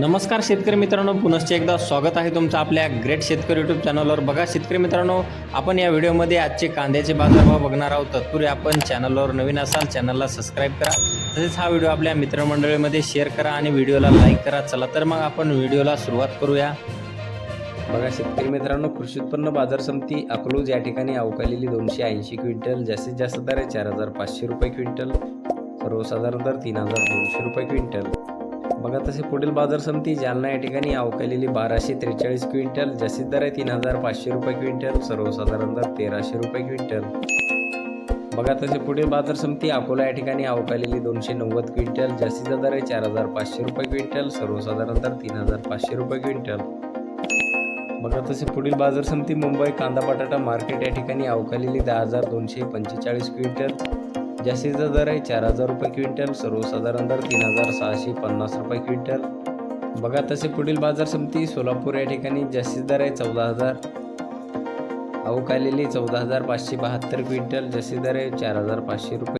नमस्कार शेतकरी मित्रांनो पुनश्च एकदा स्वागत आहे तुमचं आपल्या ग्रेट शेतकरी यूट्यूब चॅनलवर बघा शेतकरी मित्रांनो आपण या व्हिडिओमध्ये आजचे कांद्याचे बाजारभाव बघणार आहोत. तत्पूर्वी आपण चॅनलवर नवीन असाल चॅनलला सबस्क्राईब करा. तसेच हा व्हिडिओ आपल्या मित्रमंडळीमध्ये शेअर करा आणि व्हिडिओला लाईक करा. चला तर मग आपण व्हिडिओला सुरुवात करूया. बघा शेतकरी मित्रांनो कृषी उत्पन्न बाजार समिती अकलूज या ठिकाणी अवकालेली दोनशे ऐंशी क्विंटल जास्तीत जास्त दर आहे चार हजार पाचशे रुपये क्विंटल सर्वसाधारण दर तीन हजार दोनशे रुपये क्विंटल. बघा तसे पुढील बाजार समिती जालना या ठिकाणी अवकालेली बाराशे त्रेचाळीस क्विंटल जास्तीत दर आहे तीन हजार पाचशे रुपये क्विंटल सर्वसाधारण दर तेराशे रुपये क्विंटल. बघा तसे पुढील बाजार समिती अकोला या ठिकाणी अवकालेली दोनशे नव्वद क्विंटल जास्तीचा दर आहे चार हजार पाचशे रुपये क्विंटल सर्वसाधारण दर तीन हजार पाचशे रुपये क्विंटल. बघा तसे पुढील बाजार समिती मुंबई कांदा बटाटा मार्केट या ठिकाणी अवकालेली दहा हजार दोनशे पंचेचाळीस क्विंटल जास्तीचा दर आहे चार हजार रुपये क्विंटल सर्वसाधारण दर तीन हजार सहाशे पन्नास रुपये क्विंटल. बघा तसे पुढील बाजार समिती सोलापूर या ठिकाणी जास्तीत दर आहे चौदा हजार. अवकालेली चौदा हजार पाचशे बहात्तर क्विंटल जास्तीत दर आहे चार हजार पाचशे रुपये.